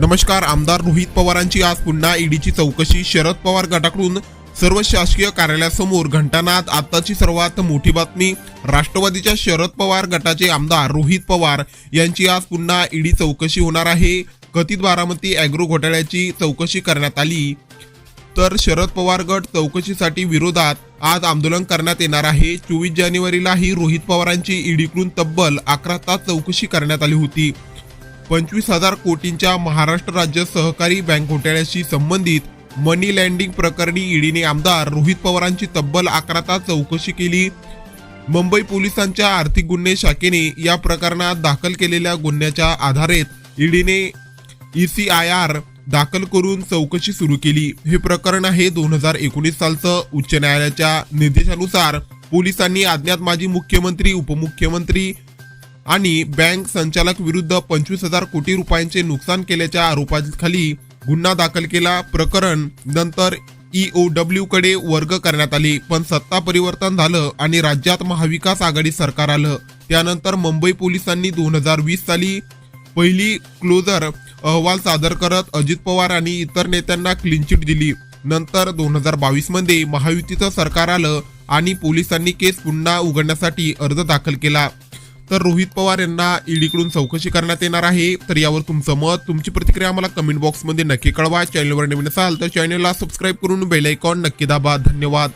नमस्कार आमदार रोहित पवारांची आज पुन्हा ईडीची चौकशी. शरद पवार गटाकडून सर्व शासकीय कार्यालयासमोर घंटानाद आताची सर्वात मोठी बातमी. राष्ट्रवादीच्या शरद पवार गटाचे आमदार रोहित पवार यांची आज पुन्हा ईडी चौकशी होणार आहे. कथित बारामती अॅग्रो घोटाळ्याची चौकशी करण्यात आली. तर शरद पवार गट चौकशीसाठी विरोधात आज आंदोलन करण्यात येणार आहे. चोवीस जानेवारीला ही रोहित पवारांची ईडीकडून तब्बल अकरा तास चौकशी करण्यात आली होती. पंचवीस हजार कोटींच्या महाराष्ट्र राज्य सहकारी बँक घोटाळ्याशी संबंधित मनी लँडिंग प्रकरणी ईडीने आमदार रोहित पवारांची तब्बल अकरा तास चौकशी केली. मुंबई पोलिसांच्या आर्थिक गुन्हे शाखेने या प्रकरणात दाखल केलेल्या गुन्ह्याच्या आधारे ईडीने ईसीआयआर दाखल करून चौकशी सुरू केली. हे प्रकरण आहे दोन हजार एकोणीस सालचं उच्च न्यायालयाच्या निर्देशानुसार पोलिसांनी अज्ञात माजी मुख्यमंत्री उपमुख्यमंत्री आणि बँक संचालक विरुद्ध पंचवीस हजार कोटी रुपयांचे नुकसान केल्याच्या आरोपाखाली गुन्हा दाखल केला. प्रकरण नंतर ईओडब्ल्यू कडे वर्ग करण्यात आले. पण सत्ता परिवर्तन झालं आणि राज्यात महाविकास आघाडी सरकार आलं. त्यानंतर मुंबई पोलिसांनी दोन हजार वीस साली पहिली क्लोजर अहवाल सादर करत अजित पवार आणि इतर नेत्यांना क्लीन चिट दिली. नंतर दोन हजार बावीसमध्ये महायुतीचं सरकार आलं आणि पोलिसांनी केस पुन्हा उघडण्यासाठी अर्ज दाखल केला. तर रोहित पवार यांना ईडीकडून चौकशी करण्यात येणार आहे. तर यावर तुमचं मत तुमची प्रतिक्रिया आम्हाला कमेंट बॉक्समध्ये नक्की कळवा. चॅनलवर नवीन असाल तर चॅनलला सबस्क्राईब करून बेल आयकॉन नक्की दाबा. धन्यवाद.